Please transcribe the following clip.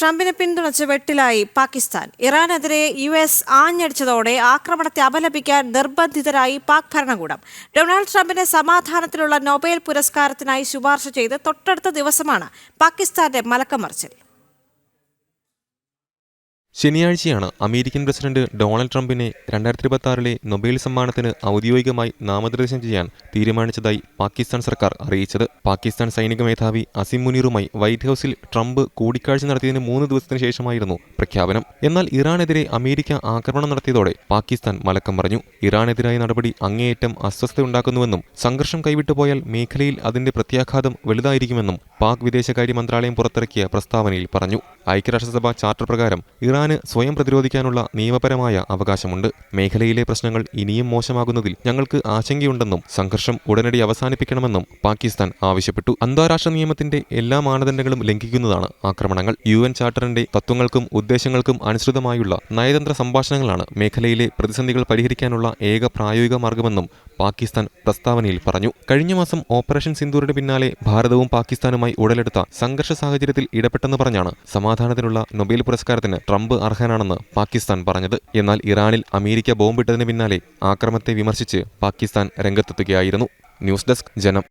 ട്രംപിനെ പിന്തുണച്ച് വെട്ടിലായി പാകിസ്ഥാൻ. ഇറാനെതിരെ യു എസ് ആഞ്ഞടിച്ചതോടെ ആക്രമണത്തെ അപലപിക്കാൻ നിർബന്ധിതരായി പാക് ഭരണകൂടം. ഡൊണാൾഡ് ട്രംപിനെ സമാധാനത്തിലുള്ള നൊബേൽ പുരസ്കാരത്തിനായി ശുപാർശ ചെയ്ത് തൊട്ടടുത്ത ദിവസമാണ് പാകിസ്ഥാന്റെ മലക്കമറിച്ചിൽ. ശനിയാഴ്ചയാണ് അമേരിക്കൻ പ്രസിഡന്റ് ഡൊണാൾഡ് ട്രംപിനെ രണ്ടായിരത്തി ഇരുപത്തി ആറിലെ നൊബേൽ സമ്മാനത്തിന് ഔദ്യോഗികമായി നാമനിർദ്ദേശം ചെയ്യാൻ തീരുമാനിച്ചതായി പാകിസ്ഥാൻ സർക്കാർ അറിയിച്ചത്. പാകിസ്ഥാൻ സൈനിക മേധാവി അസിം മുനീറുമായി വൈറ്റ് ഹൌസിൽ ട്രംപ് കൂടിക്കാഴ്ച നടത്തിയതിന് മൂന്ന് ദിവസത്തിന് ശേഷമായിരുന്നു പ്രഖ്യാപനം. എന്നാൽ ഇറാനെതിരെ അമേരിക്ക ആക്രമണം നടത്തിയതോടെ പാകിസ്ഥാൻ മലക്കം പറഞ്ഞു ഇറാനെതിരായ നടപടി അങ്ങേയറ്റം അസ്വസ്ഥയുണ്ടാക്കുന്നുവെന്നും സംഘർഷം കൈവിട്ടുപോയാൽ മേഖലയിൽ അതിന്റെ പ്രത്യാഘാതം വലുതായിരിക്കുമെന്നും പാക് വിദേശകാര്യ മന്ത്രാലയം പുറത്തിറക്കിയ പ്രസ്താവനയിൽ പറഞ്ഞു. ഐക്യരാഷ്ട്രസഭ ചാർട്ടർ പ്രകാരം ഇറാന് സ്വയം പ്രതിരോധിക്കാനുള്ള നിയമപരമായ അവകാശമുണ്ട്. മേഖലയിലെ പ്രശ്നങ്ങൾ ഇനിയും മോശമാകുന്നതിൽ ഞങ്ങൾക്ക് ആശങ്കയുണ്ടെന്നും സംഘർഷം ഉടനടി അവസാനിപ്പിക്കണമെന്നും പാകിസ്ഥാൻ ആവശ്യപ്പെട്ടു. അന്താരാഷ്ട്ര നിയമത്തിന്റെ എല്ലാ മാനദണ്ഡങ്ങളും ലംഘിക്കുന്നതാണ് ആക്രമണങ്ങൾ. യു എൻ ചാർട്ടറിന്റെ തത്വങ്ങൾക്കും ഉദ്ദേശങ്ങൾക്കും അനുസൃതമായുള്ള നയതന്ത്ര സംഭാഷണങ്ങളാണ് മേഖലയിലെ പ്രതിസന്ധികൾ പരിഹരിക്കാനുള്ള ഏക പ്രായോഗിക മാർഗമെന്നും പാകിസ്ഥാൻ പ്രസ്താവനയിൽ പറഞ്ഞു. കഴിഞ്ഞ മാസം ഓപ്പറേഷൻ സിന്ദൂറിന് പിന്നാലെ ഭാരതവും പാകിസ്ഥാനുമായി ഉടലെടുത്ത സംഘർഷ സാഹചര്യത്തിൽ ഇടപെട്ടെന്ന് പറഞ്ഞാണ് സമാധാനത്തിനുള്ള നൊബേൽ പുരസ്കാരത്തിന് ട്രംപ് അർഹനാണെന്ന് പാകിസ്ഥാൻ പറഞ്ഞത്. എന്നാൽ ഇറാനിൽ അമേരിക്ക ബോംബിട്ടതിന് പിന്നാലെ ആക്രമത്തെ വിമർശിച്ച് പാകിസ്ഥാൻ രംഗത്തെത്തുകയായിരുന്നു. ന്യൂസ് ഡെസ്ക് ജനം.